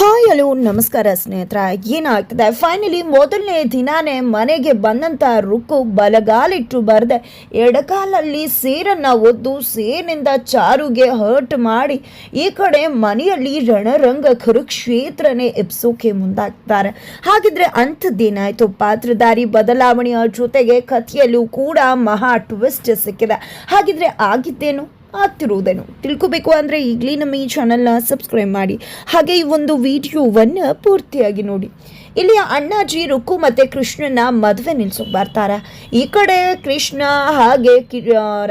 Hi hello, ನಮಸ್ಕಾರ ಸ್ನೇಹಿತರ. ಏನಾಗ್ತದೆ? ಫೈನಲಿ ಮೊದಲನೇ ದಿನಾನೇ ಮನೆಗೆ ಬಂದಂತ ರುಕ್ಕು ಬಲಗಾಲಿಟ್ಟು ಬರದೆ. ಎಡಕಾಲಲ್ಲಿ ಸೇರನ್ನ ಒದ್ದು ಸೇರಿನಿಂದ ಚಾರುಗೆ ಹರ್ಟ್ ಮಾಡಿ ಈ ಕಡೆ ಮನೆಯಲ್ಲಿ ರಣರಂಗ ಕುರುಕ್ಷೇತ್ರನೇ ಎಪ್ಸೋಕೆ ಮುಂದಾಗ್ತಾರೆ. ಹಾಗಿದ್ರೆ ಅಂಥದ್ದೇನಾಯಿತು ಪಾತ್ರಧಾರಿ ಬದಲಾವಣೆಯ ಜೊತೆಗೆ ಕಥೆಯಲ್ಲೂ ಕೂಡ ಮಹಾ ಟ್ವಿಸ್ಟ್ ಸಿಕ್ಕಿದೆ. ಹಾಗಿದ್ರೆ ಆಗಿದ್ದೇನು? ಆಗ್ತಿರುವುದೇನು. ತಿಳ್ಕೊಬೇಕು ಅಂದರೆ ಈಗಲೇ ನಮ್ಮ ಈ ಚಾನಲ್ನ ಸಬ್ಸ್ಕ್ರೈಬ್ ಮಾಡಿ. ಹಾಗೆ ಈ ಒಂದು ವಿಡಿಯೋವನ್ನು ಪೂರ್ತಿಯಾಗಿ ನೋಡಿ. ಇಲ್ಲಿ ಅಣ್ಣಾಜಿ, ರುಕ್ಕು ಮತ್ತು ಕೃಷ್ಣನ ಮದುವೆ ನಿಲ್ಸೋಕೆ ಬರ್ತಾರೆ. ಈ ಕಡೆ ಕೃಷ್ಣ ಹಾಗೆ ಕಿ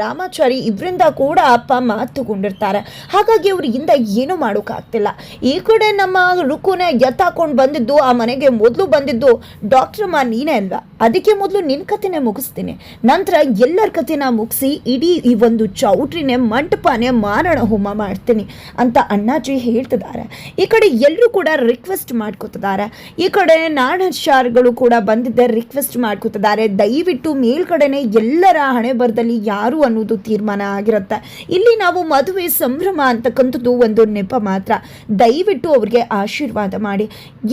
ರಾಮಾಚಾರಿ ಇವರಿಂದ ಕೂಡ ಅಪ್ಪ ಮಾತು ತಗೊಂಡಿರ್ತಾರೆ ಹಾಗಾಗಿ ಅವರಿಂದ ಏನೂ ಮಾಡೋಕ್ಕಾಗ್ತಿಲ್ಲ. ಈ ಕಡೆ ನಮ್ಮ ರುಕ್ಕುನ ಎತ್ತಾಕೊಂಡು ಬಂದಿದ್ದು, ಆ ಮನೆಗೆ ಮೊದಲು ಬಂದಿದ್ದು ಡಾಕ್ಟ್ರಮ್ಮ ನೀನೇ ಅಲ್ವಾ? ಅದಕ್ಕೆ ಮೊದಲು ನಿನ್ನ ಕಥೆನೇ ಮುಗಿಸ್ತೀನಿ. ನಂತರ ಎಲ್ಲರ ಕಥೆನ ಮುಗಿಸಿ, ಇಡೀ ಈ ಒಂದು ಚೌಟ್ರಿನೇ ಮಂಟಪನೇ ಮಾರಣ ಹೋಮ ಮಾಡ್ತೀನಿ ಅಂತ ಅಣ್ಣಾಜಿ ಹೇಳ್ತಿದ್ದಾರೆ. ಈ ಕಡೆ ಎಲ್ಲರೂ ಕೂಡ ರಿಕ್ವೆಸ್ಟ್ ಮಾಡ್ಕೋತಿದ್ದಾರೆ. ಈ ಕಡೆ ನಾಣಶಾರ್ಗಳು ಕೂಡ ಬಂದಿದ್ದೆ ರಿಕ್ವೆಸ್ಟ್ ಮಾಡ್ಕೋತಿದ್ದಾರೆ. ದಯವಿಟ್ಟು ಮೇಲ್ಗಡೆನೆ ಎಲ್ಲರ ಹಣೆ ಬರದಲ್ಲಿ ಯಾರು ಅನ್ನೋದು ತೀರ್ಮಾನ ಆಗಿರುತ್ತೆ. ಇಲ್ಲಿ ನಾವು ಮದುವೆ ಸಂಭ್ರಮ ಅಂತಕ್ಕಂಥದ್ದು ಒಂದು ನೆಪ ಮಾತ್ರ. ದಯವಿಟ್ಟು ಅವ್ರಿಗೆ ಆಶೀರ್ವಾದ ಮಾಡಿ.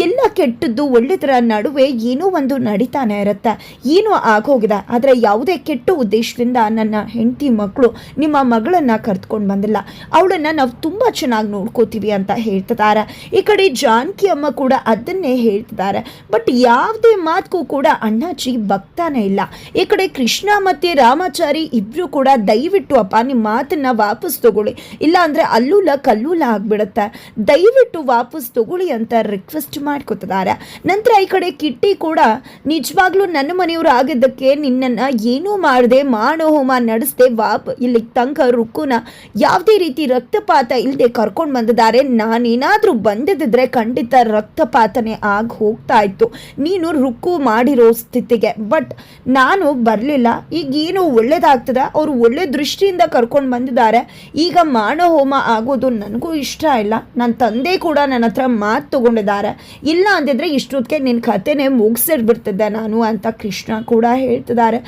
ಎಲ್ಲ ಕೆಟ್ಟದ್ದು ಒಳ್ಳೆದರ ನಡುವೆ ಏನೋ ಒಂದು ನಡೀತಾನೆ ಇರುತ್ತೆ. ಏನೋ ಆಗೋಗಿದೆ? ಆದರೆ ಯಾವುದೇ ಕೆಟ್ಟ ಉದ್ದೇಶದಿಂದ ನನ್ನ ಹೆಂಡತಿ ಮಕ್ಕಳು, ನಿಮ್ಮ ಮಗಳನ್ನ ಕರೆದುಕೊಂಡು ಬಂದಿಲ್ಲ. ಅವಳನ್ನ ನಾವು ತುಂಬ ಚೆನ್ನಾಗಿ ನೋಡ್ಕೋತೀವಿ ಅಂತ ಹೇಳ್ತಿದ್ದಾರೆ ಈ ಕಡೆ ಜಾನಕಿ ಅಮ್ಮ ಕೂಡ ಅದನ್ನೇ ಹೇಳ್ತಿದ್ದಾರೆ ಬಟ್ ಯಾವುದೇ ಮಾತಕ್ಕೂ ಕೂಡ ಅಣ್ಣಾಜಿ ಬಗ್ತಾನೆ ಇಲ್ಲ. ಈ ಕಡೆ ಕೃಷ್ಣ ಮತ್ತೆ ರಾಮಾಚಾರಿ ಇಬ್ರು ಕೂಡ ದಯವಿಟ್ಟು ಅಪ್ಪ ನಿಮ್ಮ ಮಾತನ್ನ ವಾಪಸ್ ತಗೊಳ್ಳಿ. ಇಲ್ಲ ಅಂದ್ರೆ ಅಲ್ಲೂಲ ಕಲ್ಲೂಲ ಆಗಿಬಿಡುತ್ತೆ. ದಯವಿಟ್ಟು ವಾಪಸ್ ತಗೊಳ್ಳಿ ಅಂತ ರಿಕ್ವೆಸ್ಟ್ ಮಾಡ್ಕೊತಿದ್ದಾರೆ ನಂತರ ಈ ಕಡೆ ಕಿಟ್ಟಿ ಕೂಡ ನಿಜವಾಗ್ಲೂ ನನ್ನ ಮನೆಯವರು ಆಗಿದ್ದಕ್ಕೆ ನಿನ್ನನ್ನು ಏನೂ ಮಾಡದೆ ಮಾಡೋ ಹೋಮ ನಡೆಸದೆ, ವಾಪ್ ಇಲ್ಲಿ ತನಕ ರುಕ್ಕುನ ಯಾವುದೇ ರೀತಿ ರಕ್ತಪಾತ ಇಲ್ಲದೆ ಕರ್ಕೊಂಡು ಬಂದಿದ್ದಾರೆ. ನಾನೇನಾದರೂ ಬಂದಿದ್ದರೆ ಖಂಡಿತ ರಕ್ತಪಾತನೇ ಆಗಿ ಹೋಗ್ತಾ ಇತ್ತು. ನೀನು ರುಕ್ಕು ಮಾಡಿರೋ ಸ್ಥಿತಿಗೆ. ಬಟ್ ನಾನು ಬರಲಿಲ್ಲ. ಈಗ ಏನು ಒಳ್ಳೇದಾಗ್ತದೆ? ಅವರು ಒಳ್ಳೆ ದೃಷ್ಟಿಯಿಂದ ಕರ್ಕೊಂಡು ಬಂದಿದ್ದಾರೆ. ಈಗ ಮಾನಹೋಮ ಆಗೋದು ನನಗೂ ಇಷ್ಟ ಇಲ್ಲ. ನನ್ನ ತಂದೆ ಕೂಡ ನನ್ನ ಹತ್ರ ಮಾತು ತಗೊಂಡಿದ್ದಾರೆ. ಇಲ್ಲ ಅಂದಿದ್ರೆ ಇಷ್ಟೊತ್ತಿಗೆ ನಿನ್ನ ಕತೆನೇ ಮುಗಿಸಿರ್ಬಿಡ್ತಿದ್ದೆ ನಾನು ಅಂತ ಕೃಷ್ಣ ಕೂಡ ಹೇಳ್ತಿದ್ದಾರೆ.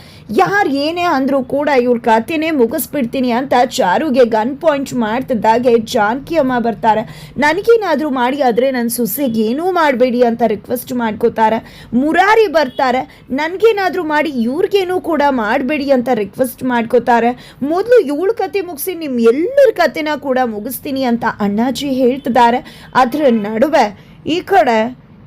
ಯಾರು ಏನೇ ಅಂದರೂ ಕೂಡ ಇವ್ರ ಕತೆನೇ ಮುಗಿಸ್ಬಿಡ್ತೀನಿ ಅಂತ ಚಾರುಗೆ ಗನ್ ಪಾಯಿಂಟ್ ಮಾಡ್ತಿದ್ದಾಗೆ ಜಾನಕಿ ಅಮ್ಮ ಬರ್ತಾರೆ. ನನಗೇನಾದರೂ ಮಾಡಿ ಆದರೆ ನನ್ನ ಸೊಸೆಗೆ ಏನೂ ಮಾಡಬೇಡಿ ಅಂತ ರಿಕ್ವೆಸ್ಟ್ ಮಾಡ್ಕೋತಾರೆ. ಮುರಾರಿ ಬರ್ತಾರೆ. ನನಗೇನಾದರೂ ಮಾಡಿ ಇವ್ರಿಗೇನೂ ಕೂಡ ಮಾಡಬೇಡಿ ಅಂತ ರಿಕ್ವೆಸ್ಟ್ ಮಾಡ್ಕೋತಾರೆ. ಮೊದಲು ಇವಳ ಕತೆ ಮುಗಿಸಿ ನಿಮ್ಮ ಎಲ್ಲರ ಕತೆನ ಕೂಡ ಮುಗಿಸ್ತೀನಿ ಅಂತ ಅಣ್ಣಾಜಿ ಹೇಳ್ತಿದ್ದಾರೆ. ಅದರ ನಡುವೆ ಈ ಕಡೆ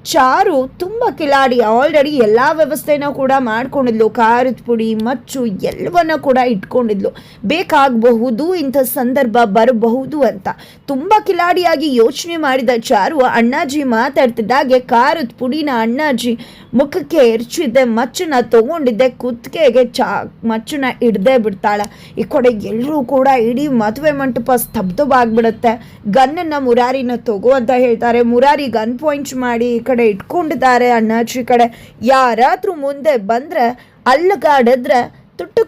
ಚಾರು ತುಂಬ ಕಿಲಾಡಿ. ಆಲ್ರೆಡಿ ಎಲ್ಲ ವ್ಯವಸ್ಥೆನ ಕೂಡ ಮಾಡ್ಕೊಂಡಿದ್ಲು. ಖಾರದ ಪುಡಿ, ಮಚ್ಚು ಎಲ್ಲವನ್ನ ಕೂಡ ಇಟ್ಕೊಂಡಿದ್ಲು. ಬೇಕಾಗಬಹುದು ಇಂಥ ಸಂದರ್ಭ ಬರಬಹುದು ಅಂತ. ತುಂಬ ಕಿಲಾಡಿಯಾಗಿ ಯೋಚನೆ ಮಾಡಿದ ಚಾರು ಅಣ್ಣಾಜಿ ಮಾತಾಡ್ತಿದ್ದಾಗೆ ಖಾರದ ಪುಡಿನ ಅಣ್ಣಾಜಿ ಮುಖಕ್ಕೆ ಎರಚಿದ್ದೆ, ಮಚ್ಚನ್ನ ತಗೊಂಡಿದ್ದೆ, ಕುತ್ತಿಗೆಗೆ ಚಾ ಮಚ್ಚನ್ನ ಹಿಡ್ದೇ ಬಿಡ್ತಾಳೆ. ಈ ಕಡೆ ಎಲ್ಲರೂ ಕೂಡ ಇಡೀ ಮದುವೆ ಮಂಟಪ ಸ್ತಬ್ಧವಾಗ್ಬಿಡುತ್ತೆ. ಗನ್ನನ್ನು ಮುರಾರಿನ ತಗೋ ಅಂತ ಹೇಳ್ತಾರೆ. ಮುರಾರಿ ಗನ್ ಪಾಯಿಂಟ್ ಮಾಡಿ ಕಡೆ ಇಟ್ಕೊಂಡಿದ್ದಾರೆ ಅಣ್ಣಾಚಿ ಕಡೆ. ಯಾರಾದರೂ ಮುಂದೆ ಬಂದರೆ ಅಲ್ಲಗಾಡಿದ್ರೆ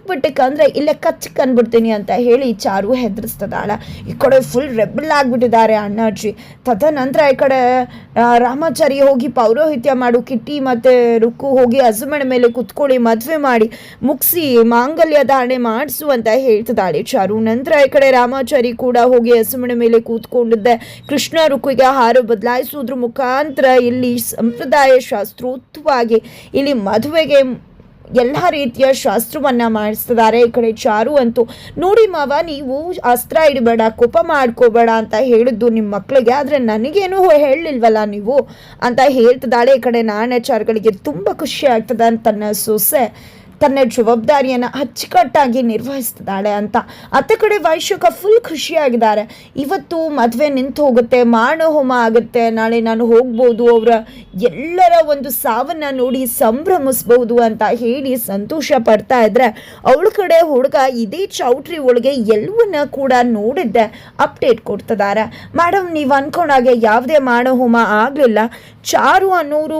ತುಟ್ಟಕ್ ಅಂದರೆ ಇಲ್ಲೇ ಕಚ್ಚಕ್ ಅಂದ್ಬಿಡ್ತೀನಿ ಅಂತ ಹೇಳಿ ಚಾರು ಹೆದರಿಸ್ತದಾಳ ಈ ಕಡೆ ಫುಲ್ ರೆಬಲ್ ಆಗಿಬಿಟ್ಟಿದ್ದಾರೆ ಅಣ್ಣಾಜಿ. ತದನಂತರ ಈ ಕಡೆ ರಾಮಾಚಾರಿ ಹೋಗಿ ಪೌರೋಹಿತ್ಯ ಮಾಡು, ಕಿಟ್ಟಿ ಮತ್ತೆ ರುಕ್ಕು ಹೋಗಿ ಹಸುಮಣೆ ಮೇಲೆ ಕುತ್ಕೊಳ್ಳಿ, ಮದುವೆ ಮಾಡಿ, ಮುಗಿಸಿ, ಮಾಂಗಲ್ಯ ಧಾರಣೆ ಮಾಡಿಸು ಅಂತ ಹೇಳ್ತದಾಳೆ ಚಾರು. ನಂತರ ಈ ಕಡೆ ರಾಮಾಚಾರಿ ಕೂಡ ಹೋಗಿ ಹಸುಮಣ ಮೇಲೆ ಕೂತ್ಕೊಂಡಿದ್ದೆ. ಕೃಷ್ಣ ರುಕ್ಕಿಗೆ ಹಾರ ಬದಲಾಯಿಸುವುದ್ರ ಮುಖಾಂತರ ಇಲ್ಲಿ ಸಂಪ್ರದಾಯ ಶಾಸ್ತ್ರೋಕ್ತವಾಗಿ ಇಲ್ಲಿ ಮದುವೆಗೆ ಎಲ್ಲ ರೀತಿಯ ಶಾಸ್ತ್ರವನ್ನ ಮಾಡಿಸ್ತಿದ್ದಾರೆ. ಈ ಕಡೆ ಚಾರು ಅಂತೂ, ನೋಡಿ ಮಾವ, ನೀವು ಅಸ್ತ್ರ ಇಡಬೇಡ, ಕೋಪ ಮಾಡ್ಕೋಬೇಡ ಅಂತ ಹೇಳಿದ್ದು ನಿಮ್ಮ ಮಕ್ಕಳಿಗೆ ಆದರೆ ನನಗೇನು ಹೇಳಲಿಲ್ವಲ್ಲ ನೀವು? ಅಂತ ಹೇಳ್ತಿದ್ದಾಳೆ. ಈ ಕಡೆ ನಾಣ್ಯಚಾರಗಳಿಗೆ ತುಂಬ ಖುಷಿ ಆಗ್ತದೆ ಅಂತ ಸೊಸೆ. ತನ್ನ ಜವಾಬ್ದಾರಿಯನ್ನು ಅಚ್ಚುಕಟ್ಟಾಗಿ ನಿರ್ವಹಿಸ್ತಿದ್ದಾಳೆ ಅಂತ. ಅತ್ತ ಕಡೆ ವೈಶುಕ ಫುಲ್ ಖುಷಿಯಾಗಿದ್ದಾರೆ. ಇವತ್ತು ಮದುವೆ ನಿಂತು ಹೋಗುತ್ತೆ ಮಾರಣ ಹೋಮ ಆಗುತ್ತೆ, ನಾಳೆ ನಾನು ಹೋಗ್ಬೋದು, ಅವರ ಎಲ್ಲರ ಒಂದು ಸಾವನ್ನ ನೋಡಿ ಸಂಭ್ರಮಿಸ್ಬೋದು ಅಂತ ಹೇಳಿ ಸಂತೋಷ ಪಡ್ತಾ ಇದ್ರೆ, ಅವಳ ಕಡೆ ಹುಡುಗ ಇದೇ ಚೌಟ್ರಿ ಒಳಗೆ ಎಲ್ಲವನ್ನ ಕೂಡ ನೋಡಿದ್ದೆ ಅಪ್ಡೇಟ್ ಕೊಡ್ತಿದ್ದಾರೆ. ಮೇಡಮ್ ನೀವು ಅನ್ಕೊಂಡಾಗೆ ಯಾವುದೇ ಮಾರಣ ಹೋಮ ಆಗಲಿಲ್ಲ. ಚಾರು ಅನ್ನೋರು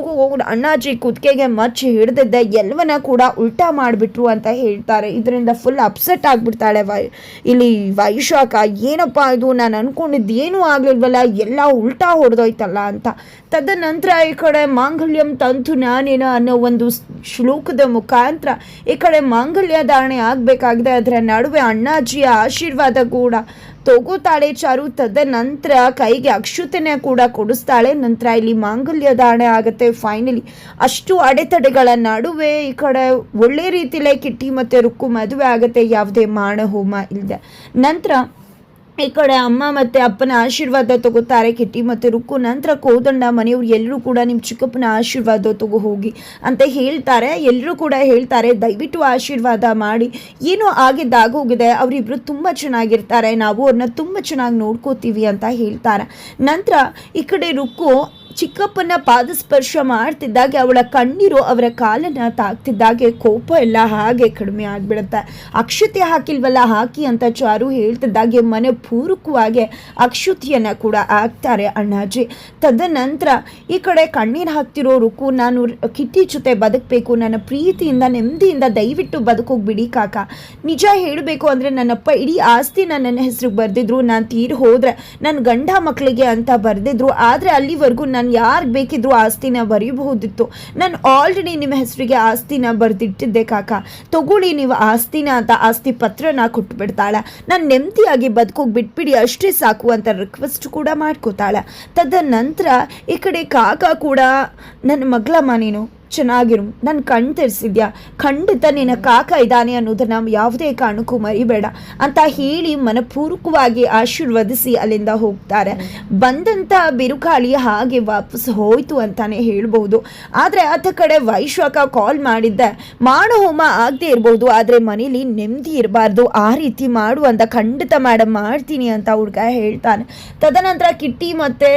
ಅಣ್ಣಾಜಿ ಕುತ್ತಿಗೆಗೆ ಮಚ್ಚಿ ಹಿಡಿದಿದ್ದೆ, ಎಲ್ಲವನ್ನ ಕೂಡ ಉಲ್ಟಾ ಮಾಡಿಬಿಟ್ರು ಅಂತ ಹೇಳ್ತಾರೆ. ಇದರಿಂದ ಫುಲ್ ಅಪ್ಸೆಟ್ ಆಗಿಬಿಡ್ತಾಳೆ ವೈ, ಇಲ್ಲಿ ವೈಶಾಖ. ಏನಪ್ಪ ಇದು? ನಾನು ಅಂದ್ಕೊಂಡಿದ್ದು ಏನೂ ಆಗಲಿಲ್ವಲ್ಲ? ಎಲ್ಲ ಉಲ್ಟಾ ಹೊಡೆದೋಯ್ತಲ್ಲ ಅಂತ. ತದನಂತರ ಈ ಕಡೆ ಮಾಂಗಲ್ಯಂ ತಂತು ನಾನೇನ ಅನ್ನೋ ಒಂದು ಶ್ಲೋಕದ ಮುಖಾಂತರ ಈ ಕಡೆ ಮಾಂಗಲ್ಯ ಧಾರಣೆ ಆಗಬೇಕಾಗಿದೆ. ಅದರ ನಡುವೆ ಅಣ್ಣಾಜಿಯ ಆಶೀರ್ವಾದ ಕೂಡ. ತಗೋತಾಳೆ ಚಾರು ತದನಂತರ ಕೈಗೆ ಅಕ್ಷತೆನ ಕೂಡ ಕೊಡಿಸ್ತಾಳೆ. ನಂತರ ಇಲ್ಲಿ ಮಾಂಗಲ್ಯ ದಾಣೆ ಆಗುತ್ತೆ. ಫೈನಲಿ ಅಷ್ಟು ಅಡೆತಡೆಗಳ ನಡುವೆ ಈ ಕಡೆ ಒಳ್ಳೆ ರೀತಿಲೇ ಕಿಟ್ಟಿ ಮತ್ತು ರುಕ್ಕು ಮದುವೆ ಆಗುತ್ತೆ. ಯಾವುದೇ ಮಾಣ ಹೋಮ ಇಲ್ಲದೆ ನಂತರ ಈ ಕಡೆ ಅಮ್ಮ ಮತ್ತು ಅಪ್ಪನ ಆಶೀರ್ವಾದ ತಗೋತಾರೆ. ಕಿಟ್ಟಿ ಮತ್ತು ರುಕ್ಕು ನಂತರ ಕೋದಂಡ ಮನೆಯವ್ರು ಎಲ್ಲರೂ ಕೂಡ ನಿಮ್ಮ ಚಿಕ್ಕಪ್ಪನ ಆಶೀರ್ವಾದ ತಗೋ ಹೋಗಿ ಅಂತ ಹೇಳ್ತಾರೆ. ಎಲ್ಲರೂ ಕೂಡ ಹೇಳ್ತಾರೆ, ದಯವಿಟ್ಟು ಆಶೀರ್ವಾದ ಮಾಡಿ. ಏನೋ ಆಗಿದ್ದಾಗೋಗಿದೆ ಅವರಿಬ್ಬರು ತುಂಬ ಚೆನ್ನಾಗಿರ್ತಾರೆ. ನಾವು ಅವ್ರನ್ನ ತುಂಬ ಚೆನ್ನಾಗಿ ನೋಡ್ಕೋತೀವಿ ಅಂತ ಹೇಳ್ತಾರೆ. ನಂತರ ಈ ಕಡೆ ರುಕ್ಕು ಚಿಕ್ಕಪ್ಪನ ಪಾದಸ್ಪರ್ಶ ಮಾಡ್ತಿದ್ದಾಗೆ, ಅವಳ ಕಣ್ಣೀರು ಅವರ ಕಾಲನ್ನ ತಾಕ್ತಿದ್ದಾಗೆ ಕೋಪ ಎಲ್ಲ ಹಾಗೆ ಕಡಿಮೆ ಆಗ್ಬಿಡುತ್ತೆ. ಅಕ್ಷತೆ ಹಾಕಿಲ್ವಲ್ಲ, ಹಾಕಿ ಅಂತ ಚಾರು ಹೇಳ್ತಿದ್ದಾಗೆ, ಮನೆ ಪೂರಕವಾಗಿ ಅಕ್ಷತೆಯನ್ನ ಕೂಡ ಹಾಕ್ತಾರೆ ಅಣ್ಣಾಜಿ. ತದನಂತರ ಈ ಕಡೆ ಕಣ್ಣೀರು ಹಾಕ್ತಿರೋ ರುಕು, ನಾನು ಕಿಟ್ಟಿ ಜೊತೆ ಬದುಕಬೇಕು, ನನ್ನ ಪ್ರೀತಿಯಿಂದ, ನೆಮ್ಮದಿಯಿಂದ ದಯವಿಟ್ಟು ಬದುಕೋಗಿ ಬಿಡಿ ಕಾಕ. ನಿಜ ಹೇಳಬೇಕು ಅಂದರೆ ನನ್ನಪ್ಪ ಇಡೀ ಆಸ್ತಿನ ನನ್ನ ಹೆಸರಿಗೆ ಬರೆದಿದ್ರು, ನಾನು ತೀರ್ ಹೋದರೆ ನನ್ನ ಗಂಡ ಮಕ್ಕಳಿಗೆ ಅಂತ ಬರೆದಿದ್ರು, ಆದರೆ ಅಲ್ಲಿವರೆಗೂ ನಾನು ಯಾರಿಗೆ ಬೇಕಿದ್ರೂ ಆಸ್ತಿನ ಬರೀಬಹುದಿತ್ತು. ನಾನು ಆಲ್ರೆಡಿ ನಿಮ್ಮ ಹೆಸರಿಗೆ ಆಸ್ತಿನ ಬರೆದಿಟ್ಟಿದ್ದೆ ಕಾಕ. ತಗೊಳ್ಳಿ, ನೀವು ಆಸ್ತಿನ ಅಂತ ಆಸ್ತಿ ಪತ್ರನ ಕೊಟ್ಬಿಡ್ತಾಳೆ. ನಾನು ನೆಮ್ಮದಿಯಾಗಿ ಬದುಕೋಗಿ ಬಿಟ್ಬಿಡಿ, ಅಷ್ಟೇ ಸಾಕು ಅಂತ ರಿಕ್ವೆಸ್ಟ್ ಕೂಡ ಮಾಡ್ಕೋತಾಳೆ. ತದನಂತರ ಈ ಕಡೆ ಕಾಕ ಕೂಡ, ನನ್ನ ಮಗಳಮ್ಮ ನೀನು. ಚೆನ್ನಾಗಿರು. ನನ್ನ ಕಣ್ ತೆರೆಸಿದ್ಯಾ? ಖಂಡಿತ ನಿನ್ನ ಕಾಕ ಇದ್ದಾನೆ ಅನ್ನೋದನ್ನ ಯಾವುದೇ ಕಾರಣಕ್ಕೂ ಮರಿಬೇಡ. ಅಂತ ಹೇಳಿ ಮನಪೂರ್ವಕವಾಗಿ ಆಶೀರ್ವದಿಸಿ ಅಲ್ಲಿಂದ ಹೋಗ್ತಾರೆ. ಬಂದಂಥ ಬಿರುಗಾಳಿ ಹಾಗೆ ವಾಪಸ್ ಹೋಯಿತು ಅಂತಾನೆ ಹೇಳ್ಬೋದು. ಆದರೆ ಆತ ಕಡೆ ವೈಶಾಖ ಕಾಲ್ ಮಾಡಿದ್ದೆ. ಮಾಡೋ ಹೋಮ ಆಗದೆ ಇರ್ಬೋದು, ಆದರೆ ಮನೇಲಿ ನೆಮ್ಮದಿ ಇರಬಾರ್ದು. ಆ ರೀತಿ ಮಾಡು ಅಂತ ಖಂಡಿತ ಮೇಡಮ್ ಮಾಡ್ತೀನಿ ಅಂತ ಹುಡುಗ ಹೇಳ್ತಾನೆ. ತದನಂತರ ಕಿಟ್ಟಿ ಮತ್ತೆ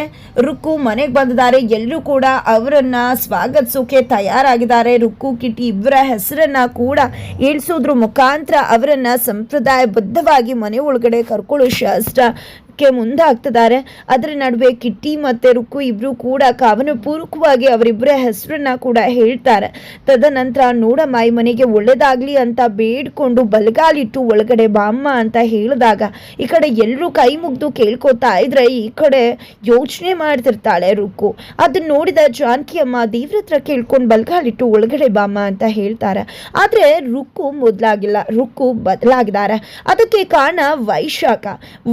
ರುಕ್ಕು ಮನೆಗೆ ಬಂದಿದ್ದಾರೆ. ಎಲ್ಲರೂ ಕೂಡ ಅವರನ್ನ ಸ್ವಾಗತಿಸೋಕೆ ತಯಾರಾಗಿದ್ದಾರೆ. ರುಕ್ಕು ಕಿಟಿ ಇಬ್ಬರ ಹೆಸರನ್ನ ಕೂಡ ಇಳಿಸೋದ್ರ ಮುಖಾಂತರ ಅವರನ್ನ ಸಂಪ್ರದಾಯಬದ್ಧವಾಗಿ ಮನೆ ಒಳಗಡೆ ಕರ್ಕೊಳ್ಳೋ ಶಾಸ್ತ್ರ ಕ್ಕೆ ಮುಂದಾಗ್ತಿದ್ದಾರೆ. ಅದರ ನಡುವೆ ಕಿಟ್ಟಿ ಮತ್ತೆ ರುಕ್ಕು ಇಬ್ರು ಕೂಡ ಕಾವನ ಪೂರ್ವಕವಾಗಿ ಅವರಿಬ್ಬರ ಹೆಸರನ್ನ ಕೂಡ ಹೇಳ್ತಾರೆ. ತದನಂತರ ನೋಡಮ್ಮ ಈ ಮನೆಗೆ ಒಳ್ಳೇದಾಗ್ಲಿ ಅಂತ ಬೇಡ್ಕೊಂಡು ಬಲಗಾಲಿಟ್ಟು ಒಳಗಡೆ ಬಾಮ್ಮ ಅಂತ ಹೇಳಿದಾಗ ಈ ಕಡೆ ಎಲ್ಲರೂ ಕೈ ಮುಗ್ದು ಕೇಳ್ಕೊತಾ ಇದ್ರೆ ಈ ಕಡೆ ಯೋಚನೆ ಮಾಡ್ತಿರ್ತಾಳೆ ರುಕ್ಕು. ಅದನ್ನ ನೋಡಿದ ಜಾನಕಿ ಅಮ್ಮ ದೇವ್ರ ಕೇಳ್ಕೊಂಡು ಬಲಗಾಲಿಟ್ಟು ಒಳಗಡೆ ಬಾಮ್ಮ ಅಂತ ಹೇಳ್ತಾರೆ. ಆದ್ರೆ ರುಕ್ಕು ಮೊದಲಾಗಿಲ್ಲ, ರುಕ್ಕು ಬದಲಾಗಿದ್ದಾರೆ. ಅದಕ್ಕೆ ಕಾರಣ ವೈಶಾಖ.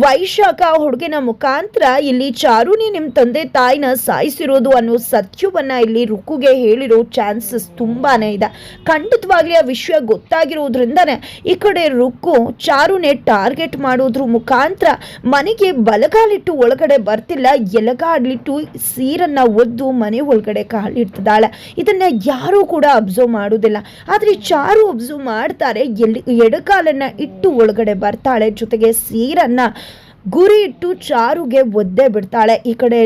ವೈಶಾಖ ಹುಡುಗಿನ ಮುಖಾಂತರ ಇಲ್ಲಿ ಚಾರುನಿ ನಿಮ್ಮ ತಂದೆ ತಾಯಿನ ಸಾಯಿಸಿರೋದು ಅನ್ನೋ ಸತ್ಯವನ್ನ ಇಲ್ಲಿ ರುಕ್ಕುಗೆ ಹೇಳಿರೋ ಚಾನ್ಸಸ್ ತುಂಬಾನೇ ಇದೆ. ಖಂಡಿತವಾಗ್ಲಿ ಆ ವಿಷಯ ಗೊತ್ತಾಗಿರೋದ್ರಿಂದನೇ ಈ ಕಡೆ ರುಕ್ಕು ಚಾರುನೆ ಟಾರ್ಗೆಟ್ ಮಾಡೋದ್ರ ಮುಖಾಂತರ ಮನೆಗೆ ಬಲಗಾಲಿಟ್ಟು ಒಳಗಡೆ ಬರ್ತಿಲ್ಲ. ಎಲಗಾಡ್ಲಿಟ್ಟು ಸೀರನ್ನ ಒದ್ದು ಮನೆ ಒಳಗಡೆ ಕಾಲಿಡ್ತಿದ್ದಾಳೆ. ಇದನ್ನ ಯಾರೂ ಕೂಡ ಅಬ್ಸರ್ವ್ ಮಾಡೋದಿಲ್ಲ. ಆದ್ರೆ ಚಾರು ಅಬ್ಸರ್ವ್ ಮಾಡ್ತಾರೆ. ಎಲ್ಲಿ ಎಡಕಾಲನ್ನ ಇಟ್ಟು ಒಳಗಡೆ ಬರ್ತಾಳೆ. ಜೊತೆಗೆ ಸೀರನ್ನ ಗುರಿ ಇಟ್ಟು ಚಾರುಗೆ ಒದ್ದೆ ಬಿಡ್ತಾಳೆ. ಈ ಕಡೆ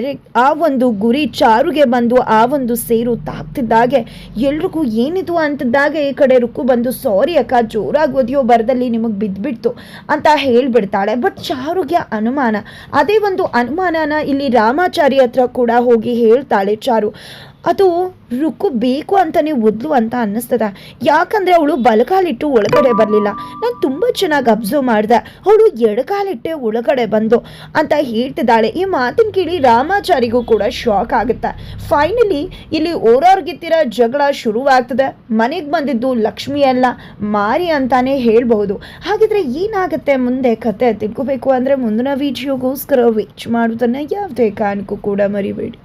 ಆ ಒಂದು ಗುರಿ ಚಾರುಗೆ ಬಂದು ಆ ಒಂದು ಸೇರು ತಾಕ್ತಿದ್ದಾಗೆ ಎಲ್ರಿಗೂ ಏನಿದು ಅಂತಿದ್ದಾಗ ಈ ಕಡೆ ರುಕ್ಕು ಬಂದು, ಸಾರಿ ಅಕ್ಕ ಜೋರಾಗಿ ಓದಿಯೋ ಬರದಲ್ಲಿ ನಿಮಗೆ ಬಿದ್ದುಬಿಡ್ತು ಅಂತ ಹೇಳಿಬಿಡ್ತಾಳೆ. ಬಟ್ ಚಾರುಗೆ ಅನುಮಾನ. ಅದೇ ಒಂದು ಅನುಮಾನನ ಇಲ್ಲಿ ರಾಮಾಚಾರಿ ಹತ್ರ ಕೂಡ ಹೋಗಿ ಹೇಳ್ತಾಳೆ ಚಾರು. ಅದು ರುಕ್ಕು ಬೇಕು ಅಂತಾನೆ ಒದ್ಲು ಅಂತ ಅನ್ನಿಸ್ತದ. ಯಾಕಂದ್ರೆ ಅವಳು ಬಲಕಾಲಿಟ್ಟು ಒಳಗಡೆ ಬರಲಿಲ್ಲ. ನಾನು ತುಂಬ ಚೆನ್ನಾಗಿ ಅಬ್ಸರ್ವ್ ಮಾಡಿದೆ. ಅವಳು ಎಡಕಾಲಿಟ್ಟೆ ಒಳಗಡೆ ಬಂದು ಅಂತ ಹೇಳ್ತಿದ್ದಾಳೆ. ಈ ಮಾತಿನ ಕೇಳಿ ರಾಮಾಚಾರಿಗೂ ಕೂಡ ಶಾಕ್ ಆಗುತ್ತೆ. ಫೈನಲಿ ಇಲ್ಲಿ ಓರೋರ್ಗಿತ್ತಿರ ಜಗಳ ಶುರುವಾಗ್ತದೆ. ಮನೆಗೆ ಬಂದಿದ್ದು ಲಕ್ಷ್ಮಿ ಅಲ್ಲ, ಮಾರಿ ಅಂತಾನೆ ಹೇಳ್ಬಹುದು. ಹಾಗಿದ್ರೆ ಏನಾಗುತ್ತೆ? ಮುಂದೆ ಕತೆ ತಿಳ್ಕೋಬೇಕು ಅಂದರೆ ಮುಂದಿನ ವಿಡಿಯೋಗೋಸ್ಕರ ವೇಚ್ ಮಾಡೋದನ್ನು ಯಾವುದೇ ಕಾರಣಕ್ಕೂ ಕೂಡ ಮರಿಬೇಡಿ.